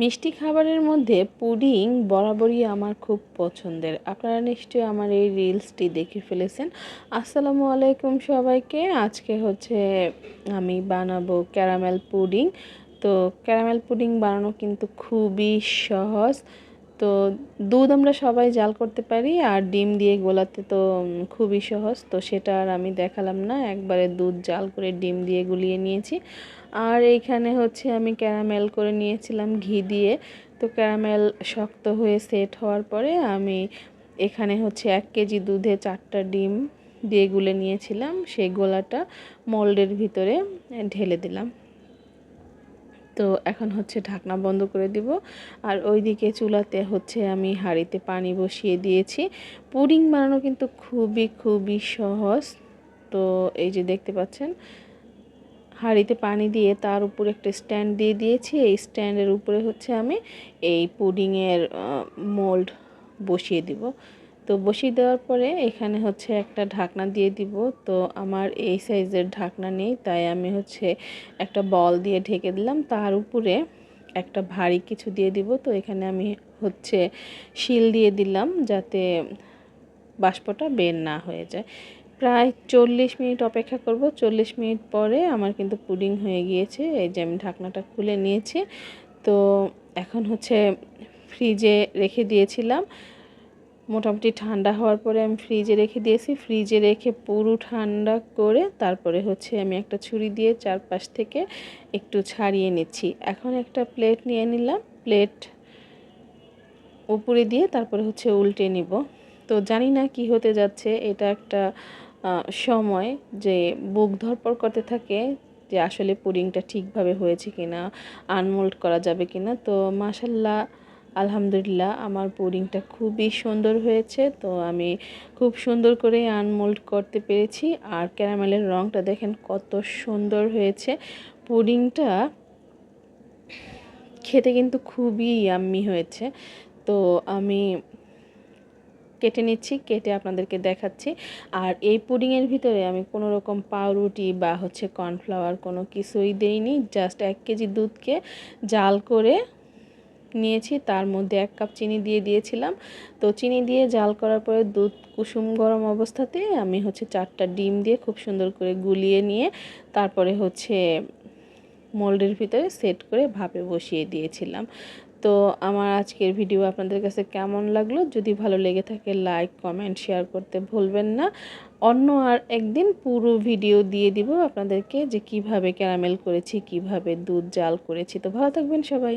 মিষ্টি খাবারের মধ্যে পুডিং বরাবরই আমার খুব পছন্দের। আপনারা নিশ্চয়ই আমার এই রিলসটি দেখে ফেলেছেন। আসসালামু আলাইকুম সবাইকে। আজকে হচ্ছে আমি বানাবো ক্যারামেল পুডিং তো ক্যারামেল পুডিং বানানো কিন্তু খুবই সহজ। তো দুধ আমরা সবাই জাল করতে পারি আর ডিম দিয়ে গোলাতে তো খুবই সহজ। তো সেটা আর আমি দেখালাম না, একবারে দুধ জাল করে ডিম দিয়ে গুলিয়ে নিয়েছি। আর এইখানে হচ্ছে আমি ক্যারামেল করে নিয়েছিলাম ঘি দিয়ে। তো ক্যারামেল শক্ত হয়ে সেট হওয়ার পরে আমি এখানে হচ্ছে এক কেজি দুধে চারটা ডিম দিয়ে গুলে নিয়েছিলাম। সেই গোলাটা মোল্ডের ভিতরে ঢেলে দিলাম। তো এখন হচ্ছে ঢাকনা বন্ধ করে দিব। আর ওইদিকে চুলাতে হচ্ছে আমি হাঁড়িতে পানি বসিয়ে দিয়েছি। পুডিং বানানো কিন্তু খুবই খুবই সহজ। তো এই যে দেখতে পাচ্ছেন, হাঁড়িতে পানি দিয়ে তার উপরে একটা স্ট্যান্ড দিয়ে দিয়েছি। এই স্ট্যান্ডের উপরে হচ্ছে আমি এই পুডিংয়ের মোল্ড বসিয়ে দিব। তো বসিয়ে দেওয়ার পরে এখানে হচ্ছে একটা ঢাকনা দিয়ে দিব। তো আমার এই সাইজের ঢাকনা নেই, তাই আমি হচ্ছে একটা বল দিয়ে ঢেকে দিলাম। তার উপরে একটা ভারী কিছু দিয়ে দিব। তো এখানে আমি হচ্ছে শিল দিয়ে দিলাম যাতে বাষ্পটা বের না হয়ে যায়। প্রায় চল্লিশ মিনিট অপেক্ষা করব। চল্লিশ মিনিট পরে আমার কিন্তু পুডিং হয়ে গিয়েছে। এই যে আমি ঢাকনাটা খুলে নিয়েছি। তো এখন হচ্ছে ফ্রিজে রেখে দিয়েছিলাম। মোটামুটি ঠান্ডা হওয়ার পরে আমি ফ্রিজে রেখে দিয়েছি। ফ্রিজে রেখে পুরো ঠান্ডা করে তারপরে হচ্ছে আমি একটা ছুরি দিয়ে চারপাশ থেকে একটু ছাড়িয়ে নিচ্ছি। এখন একটা প্লেট নিয়ে নিলাম। প্লেট উপরে দিয়ে তারপরে হচ্ছে উল্টে নিব। তো জানি না কি হতে যাচ্ছে। এটা একটা সময় যে বুক ধরপর করতে থাকে যে আসলে পুডিংটা ঠিকভাবে হয়েছে কিনা, আনমোল্ড করা যাবে কিনা। তো মাসাল্লাহ আলহামদুলিল্লাহ, আমার পুডিংটা খুবই সুন্দর হয়েছে। তো আমি খুব সুন্দর করে আনমোল্ড করতে পেরেছি। আর ক্যারামেলের রঙটা দেখেন কত সুন্দর হয়েছে। পুডিংটা খেতে কিন্তু খুবই ইয়াম্মি হয়েছে। তো আমি কেটে নিচ্ছি, কেটে আপনাদেরকে দেখাচ্ছি। আর এই পুডিংয়ের ভিতরে আমি কোনো রকম পাউরুটি বা হচ্ছে কর্নফ্লাওয়ার কোনো কিছুই দেইনি। জাস্ট এক কেজি দুধকে জাল করে নিয়েছি, তার মধ্যে এক কাপ চিনি দিয়ে দিয়েছিলাম। তো চিনি দিয়ে জাল করার পরে দুধ কুসুম গরম অবস্থাতে আমি হচ্ছে চারটা ডিম দিয়ে খুব সুন্দর করে গুলিয়ে নিয়ে তারপরে হচ্ছে মোল্ডের ভিতরে সেট করে ভাপে বসিয়ে দিয়েছিলাম। তো আমার আজকের ভিডিও আপনাদের কাছে কেমন লাগল? যদি ভালো লেগে থাকে লাইক কমেন্ট শেয়ার করতে ভুলবেন না। অন্য আর একদিন পুরো ভিডিও দিয়ে দিব আপনাদেরকে যে কীভাবে ক্যারামেল করেছি, কীভাবে দুধ জাল করেছি। তো ভালো থাকবেন সবাই।